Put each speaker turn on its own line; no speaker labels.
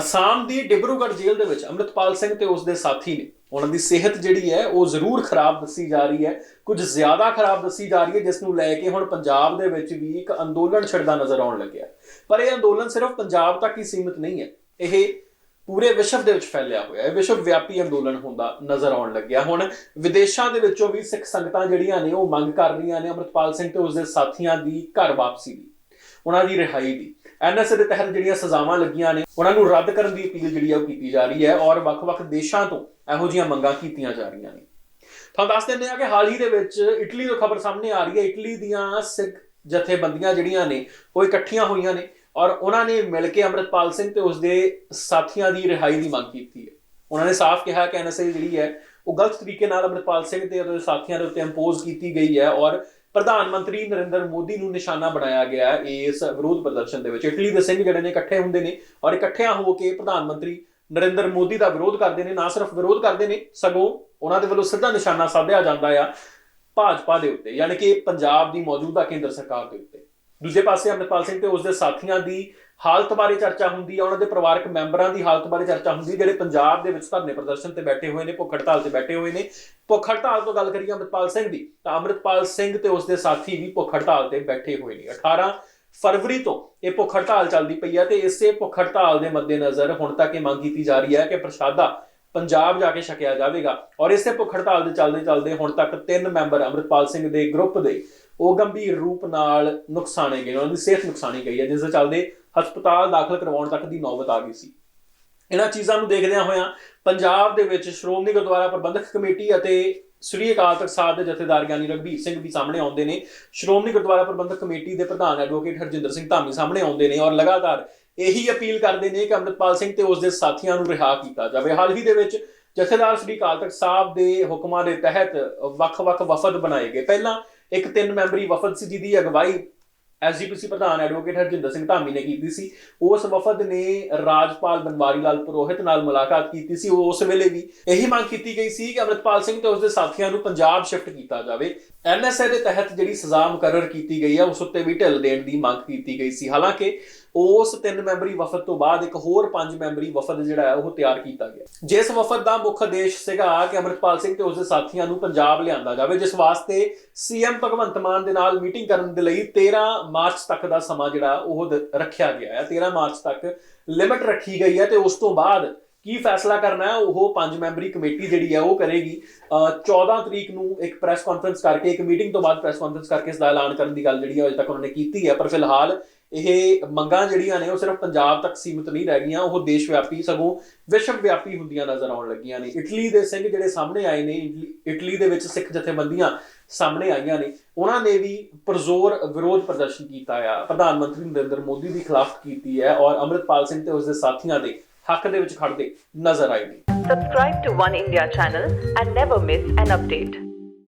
ਅਸਾਮ ਦੀ ਡਿਬਰੂਗੜ੍ਹ ਜੇਲ੍ਹ ਦੇ ਵਿੱਚ ਅੰਮ੍ਰਿਤਪਾਲ ਸਿੰਘ ਤੇ ਉਸ ਦੇ ਸਾਥੀ ਨੇ। ਉਹਨਾਂ ਦੀ ਸਿਹਤ ਜਿਹੜੀ ਹੈ, ਉਹ ਜ਼ਰੂਰ ਖਰਾਬ ਦੱਸੀ ਜਾ ਰਹੀ ਹੈ। ਕੁਝ ਜ਼ਿਆਦਾ ਖਰਾਬ ਦੱਸੀ ਜਾ ਰਹੀ ਹੈ, ਜਿਸ ਨੂੰ ਲੈ ਕੇ ਹੁਣ ਪੰਜਾਬ ਦੇ ਵਿੱਚ ਵੀ ਇੱਕ ਅੰਦੋਲਨ ਛਿੜਦਾ ਨਜ਼ਰ ਆਉਣ ਲੱਗਿਆ। ਪਰ ਇਹ ਅੰਦੋਲਨ ਸਿਰਫ ਪੰਜਾਬ ਤੱਕ ਹੀ ਸੀਮਿਤ ਨਹੀਂ ਹੈ। ਇਹ ਪੂਰੇ ਵਿਸ਼ਵ ਦੇ ਵਿੱਚ ਫੈਲਿਆ ਹੋਇਆ ਹੈ। ਵਿਸ਼ਵ ਵਿਆਪੀ ਅੰਦੋਲਨ ਹੁੰਦਾ ਨਜ਼ਰ ਆਉਣ ਲੱਗਿਆ। ਹੁਣ ਵਿਦੇਸ਼ਾਂ ਦੇ ਵਿੱਚੋਂ ਵੀ ਸਿੱਖ ਸੰਗਤਾਂ ਜਿਹੜੀਆਂ ਨੇ, ਉਹ ਮੰਗ ਕਰ ਰਹੀਆਂ ਨੇ ਅੰਮ੍ਰਿਤਪਾਲ ਸਿੰਘ ਤੇ ਉਸ ਦੇ ਸਾਥੀਆਂ ਦੀ ਘਰ ਵਾਪਸੀ ਦੀ। ਉਹਨਾਂ ਦੀ ਰਿਹਾਈ ਦੀ। ਐਨਐਸਏ ਦੇ ਤਹਿਤ ਜਿਹੜੀਆਂ ਸਜ਼ਾਵਾਂ ਲੱਗੀਆਂ ਨੇ, ਉਹਨਾਂ ਨੂੰ ਰੱਦ ਕਰਨ ਦੀ ਅਪੀਲ ਜਿਹੜੀ ਹੈ ਉਹ ਕੀਤੀ ਜਾ ਰਹੀ ਹੈ ਔਰ ਵੱਖ-ਵੱਖ ਦੇਸ਼ਾਂ ਤੋਂ ਇਹੋ ਜਿਹੀਆਂ ਮੰਗਾਂ ਕੀਤੀਆਂ ਜਾ ਰਹੀਆਂ ਨੇ। ਤੁਹਾਨੂੰ ਦੱਸ ਦਿੰਦੇ ਆ ਕਿ ਹਾਲ ਹੀ ਦੇ ਵਿੱਚ ਇਟਲੀ ਤੋਂ ਖਬਰ ਸਾਹਮਣੇ ਆ ਰਹੀ ਹੈ। ਇਟਲੀ ਦੀਆਂ ਸਿੱਖ ਜਥੇਬੰਦੀਆਂ ਜਿਹੜੀਆਂ ਨੇ, ਉਹ ਇਕੱਠੀਆਂ ਹੋਈਆਂ ਨੇ ਔਰ ਉਹਨਾਂ ਨੇ ਮਿਲ ਕੇ ਅੰਮ੍ਰਿਤਪਾਲ ਸਿੰਘ ਤੇ ਉਸਦੇ ਸਾਥੀਆਂ ਦੀ ਰਿਹਾਈ ਦੀ ਮੰਗ ਕੀਤੀ ਹੈ। ਉਹਨਾਂ ਨੇ ਸਾਫ਼ ਕਿਹਾ ਕਿ ਐਨਐਸਏ ਜਿਹੜੀ ਹੈ, ਉਹ ਗਲਤ ਤਰੀਕੇ ਨਾਲ ਅੰਮ੍ਰਿਤਪਾਲ ਸਿੰਘ ਤੇ ਉਹਦੇ ਸਾਥੀਆਂ ਦੇ ਉੱਤੇ ਇੰਪੋਜ਼ ਕੀਤੀ ਗਈ ਹੈ ਔਰ ਪ੍ਰਧਾਨ ਮੰਤਰੀ ਨਰਿੰਦਰ ਮੋਦੀ ਨੂੰ ਨਿਸ਼ਾਨਾ ਬਣਾਇਆ ਗਿਆ ਇਸ ਵਿਰੋਧ ਪ੍ਰਦਰਸ਼ਨ ਦੇ ਵਿੱਚ। ਇਟਲੀ ਦੇ ਸਿੰਘ ਜਿਹੜੇ ਨੇ ਇਕੱਠੇ ਹੁੰਦੇ ਨੇ ਔਰ ਇਕੱਠਿਆਂ ਹੋ ਕੇ ਪ੍ਰਧਾਨ ਮੰਤਰੀ ਨਰਿੰਦਰ ਮੋਦੀ ਦਾ ਵਿਰੋਧ ਕਰਦੇ ਨੇ, ਨਾ ਸਿਰਫ ਵਿਰੋਧ ਕਰਦੇ ਨੇ, ਸਗੋਂ ਉਹਨਾਂ ਦੇ ਵੱਲੋਂ ਸਿੱਧਾ ਨਿਸ਼ਾਨਾ ਸਾਧਿਆ ਜਾਂਦਾ ਆ ਭਾਜਪਾ ਦੇ ਉੱਤੇ, ਯਾਨੀ ਕਿ ਪੰਜਾਬ ਦੀ ਮੌਜੂਦਾ ਕੇਂਦਰ ਸਰਕਾਰ ਦੇ ਉੱਤੇ। ਦੂਜੇ ਪਾਸੇ ਅੰਮ੍ਰਿਤਪਾਲ ਸਿੰਘ ਤੇ ਉਸ ਦੇ ਸਾਥੀਆਂ ਦੀ ਹਾਲਤ ਬਾਰੇ ਚਰਚਾ ਹੁੰਦੀ ਹੈ ਉਹਨਾਂ ਦੇ ਪਰਿਵਾਰਕ ਮੈਂਬਰਾਂ ਦੀ ਹਾਲਤ ਬਾਰੇ ਚਰਚਾ ਹੁੰਦੀ ਹੈ ਜਿਹੜੇ ਪੰਜਾਬ ਦੇ ਵਿੱਚ ਧਰਨੇ ਪ੍ਰਦਰਸ਼ਨ ਤੇ ਬੈਠੇ ਹੋਏ ਨੇ, ਭੁੱਖ ਹੜਤਾਲ ਤੇ ਬੈਠੇ ਹੋਏ ਨੇ। ਭੁੱਖ ਹੜਤਾਲ ਤੋਂ ਗੱਲ ਕਰੀਏ ਅੰਮ੍ਰਿਤਪਾਲ ਸਿੰਘ ਦੀ, ਤਾਂ ਅੰਮ੍ਰਿਤਪਾਲ ਸਿੰਘ ਤੇ ਉਸ ਦੇ ਸਾਥੀ ਵੀ ਭੁੱਖ ਹੜਤਾਲ ਤੇ ਬੈਠੇ ਹੋਏ ਨੇ। 18 ਫਰਵਰੀ ਤੋਂ ਇਹ ਭੁੱਖ ਹੜਤਾਲ ਚੱਲਦੀ ਪਈ ਹੈ ਤੇ ਇਸੇ ਭੁੱਖ ਹੜਤਾਲ ਦੇ ਮੱਦੇਨਜ਼ਰ ਹੁਣ ਤੱਕ ਇਹ ਮੰਗ ਕੀਤੀ ਜਾ ਰਹੀ ਹੈ ਕਿ ਪ੍ਰਸ਼ਾਦਾ ਪੰਜਾਬ ਜਾ ਕੇ ਛਕਿਆ ਜਾਵੇਗਾ। ਔਰ ਇਸੇ ਭੁੱਖ ਹੜਤਾਲ ਦੇ ਚੱਲਦੇ ਚੱਲਦੇ ਹੁਣ ਤੱਕ ਤਿੰਨ ਮੈਂਬਰ ਅੰਮ੍ਰਿਤਪਾਲ ਸਿੰਘ ਦੇ ਗਰੁੱਪ ਦੇ ਉਹ ਗੰਭੀਰ ਰੂਪ ਨਾਲ ਨੁਕਸਾਨੇ ਗਏ ਉਹਨਾਂ ਦੀ ਸਿਹਤ ਨੁਕਸਾਨੀ ਗਈ ਹੈ, ਜਿਸ ਦੇ ਚੱਲਦੇ ਹਸਪਤਾਲ ਦਾਖਲ ਕਰਵਾਉਣ ਤੱਕ ਦੀ ਨੌਬਤ ਆ ਗਈ ਸੀ। ਇਹਨਾਂ ਚੀਜ਼ਾਂ ਨੂੰ ਦੇਖਦਿਆਂ ਹੋਇਆਂ ਪੰਜਾਬ ਦੇ ਵਿੱਚ ਸ਼੍ਰੋਮਣੀ ਗੁਰਦੁਆਰਾ ਪ੍ਰਬੰਧਕ ਕਮੇਟੀ ਅਤੇ ਸ੍ਰੀ ਅਕਾਲ ਤਖਤ ਸਾਹਿਬ ਦੇ ਜਥੇਦਾਰ ਗਿਆਨੀ ਰਘਬੀਰ ਸਿੰਘ ਵੀ ਸਾਹਮਣੇ ਆਉਂਦੇ ਨੇ। ਸ਼੍ਰੋਮਣੀ ਗੁਰਦੁਆਰਾ ਪ੍ਰਬੰਧਕ ਕਮੇਟੀ ਦੇ ਪ੍ਰਧਾਨ ਐਡਵੋਕੇਟ ਹਰਜਿੰਦਰ ਸਿੰਘ ਧਾਮੀ ਸਾਹਮਣੇ ਆਉਂਦੇ ਨੇ ਔਰ ਲਗਾਤਾਰ ਇਹੀ ਅਪੀਲ ਕਰਦੇ ਨੇ ਕਿ ਅੰਮ੍ਰਿਤਪਾਲ ਸਿੰਘ ਤੇ ਉਸ ਦੇ ਸਾਥੀਆਂ ਨੂੰ ਰਿਹਾ ਕੀਤਾ ਜਾਵੇ। ਹਾਲ ਹੀ ਦੇ ਵਿੱਚ ਜਥੇਦਾਰ ਸ੍ਰੀ ਅਕਾਲ ਤਖਤ ਸਾਹਿਬ ਦੇ ਹੁਕਮਾਂ ਦੇ ਤਹਿਤ ਵੱਖ-ਵੱਖ ਵਫਦ ਬਣਾਏ ਗਏ। ਪਹਿਲਾਂ ਇੱਕ ਤਿੰਨ ਮੈਂਬਰੀ ਵਫਦ ਸੀ ਜਿਹਦੀ ਅਗਵਾਈ ਐਸਜੀਪੀਸੀ ਪ੍ਰਧਾਨ ਐਡਵੋਕੇਟ ਹਰਜਿੰਦਰ ਸਿੰਘ ਧਾਮੀ ਨੇ ਕੀਤੀ ਸੀ। ਉਸ ਵਫਦ ਨੇ ਰਾਜਪਾਲ ਬਨਵਾਰੀ ਲਾਲ ਪੁਰੋਹਿਤ ਨਾਲ ਮੁਲਾਕਾਤ ਕੀਤੀ ਸੀ। ਉਸ ਵੇਲੇ ਵੀ ਇਹੀ ਮੰਗ ਕੀਤੀ ਗਈ ਸੀ ਕਿ ਅਮਰਿਤਪਾਲ ਸਿੰਘ ਤੇ ਉਸ ਦੇ ਸਾਥੀਆਂ ਨੂੰ ਪੰਜਾਬ ਸ਼ਿਫਟ ਕੀਤਾ ਜਾਵੇ। ਐਨਐਸਏ ਦੇ ਤਹਿਤ ਜਿਹੜੀ ਸਜ਼ਾ ਮੁਕਰਰ ਕੀਤੀ ਗਈ ਹੈ ਉਸ ਉੱਤੇ ਵੀ ਢਿੱਲ ਦੇਣ ਦੀ ਮੰਗ ਕੀਤੀ ਗਈ ਸੀ। ਹਾਲਾਂਕਿ ਉਸ ਤਿੰਨ ਮੈਂਬਰੀ ਵਫਦ ਤੋਂ ਬਾਅਦ ਇੱਕ ਹੋਰ ਪੰਜ ਮੈਂਬਰੀ ਵਫਦ ਜਿਹੜਾ ਹੈ, ਉਹ ਤਿਆਰ ਕੀਤਾ ਗਿਆ। ਜਿਸ ਵਫਦ ਦਾ ਮੁੱਖ ਉਦੇਸ਼ ਸੀਗਾ ਕਿ ਅਮਰਿਤਪਾਲ ਸਿੰਘ ਤੇ ਉਸਦੇ ਸਾਥੀਆਂ ਨੂੰ ਪੰਜਾਬ ਲਿਆਂਦਾ ਜਾਵੇ, ਜਿਸ ਵਾਸਤੇ ਸੀਐਮ ਭਗਵੰਤ ਮਾਨ ਦੇ ਨਾਲ ਮੀਟਿੰਗ ਕਰਨ ਦੇ ਲਈ 13 ਮਾਰਚ ਤੱਕ ਦਾ ਸਮਾਂ ਜਿਹੜਾ ਉਹ ਦ- ਰੱਖਿਆ ਗਿਆ ਹੈ। 13 ਮਾਰਚ ਤੱਕ ਲਿਮਿਟ ਰੱਖੀ ਗਈ ਹੈ ਤੇ ਉਸ ਤੋਂ ਬਾਅਦ ਕੀ ਫੈਸਲਾ ਕਰਨਾ ਹੈ? ਉਹ ਪੰਜ ਮੈਂਬਰੀ ਕਮੇਟੀ ਜਿਹੜੀ ਹੈ ਉਹ ਕਰੇਗੀ। ਅਹ 14 ਤਰੀਕ ਨੂੰ ਇੱਕ ਪ੍ਰੈਸ ਕਾਨਫਰੰਸ ਕਰਕੇ, ਇੱਕ ਮੀਟਿੰਗ ਤੋਂ ਬਾਅਦ ਪ੍ਰੈਸ ਕਾਨਫਰੰਸ ਕਰਕੇ ਇਸ ਦਾ ਐਲਾਨ ਕਰਨ ਦੀ ਗੱਲ ਜਿਹੜੀ ਹੈ ਅਜੇ ਤੱਕ ਉਹਨਾਂ ਨੇ ਕੀਤੀ ਹੈ। ਪਰ ਫਿਲਹਾਲ ਇਹ ਮੰਗਾਂ ਜਿਹੜੀਆਂ ਨੇ ਉਹ ਸਿਰਫ ਪੰਜਾਬ ਤੱਕ ਸੀਮਿਤ ਨਹੀਂ ਰਹਿ ਗਈਆਂ। ਉਹ ਦੇਸ਼ ਵਿਆਪੀ, ਸਗੋਂ ਵਿਸ਼ਵ ਵਿਆਪੀ ਹੁੰਦੀਆਂ ਨਜ਼ਰ ਆਉਣ ਲੱਗੀਆਂ ਨੇ। ਇਟਲੀ ਦੇ ਸਿੰਘ ਜਿਹੜੇ ਸਾਹਮਣੇ ਆਏ ਨੇ, ਇਟਲੀ- ਇਟਲੀ ਦੇ ਵਿੱਚ ਸਿੱਖ ਜਥੇਬੰਦੀਆਂ ਸਾਹਮਣੇ ਆਈਆਂ ਨੇ। ਉਹਨਾਂ ਨੇ ਵੀ ਪਰਜ਼ੋਰ ਵਿਰੋਧ ਪ੍ਰਦਰਸ਼ਨ ਕੀਤਾ ਆ। ਪ੍ਰਧਾਨ ਮੰਤਰੀ ਨਰਿੰਦਰ ਮੋਦੀ ਦੀ ਖਿਲਾਫ ਕੀਤੀ ਹੈ ਔਰ ਅੰਮ੍ਰਿਤਪਾਲ ਸਿੰਘ ਤੇ ਉਸ ਦੇ ਸਾਥੀਆਂ ਦੇ ਹੱਕ ਦੇ ਵਿੱਚ ਖੜਦੇ ਨਜ਼ਰ ਆਏ ਨੇ
Subscribe to One India channel and never miss an update.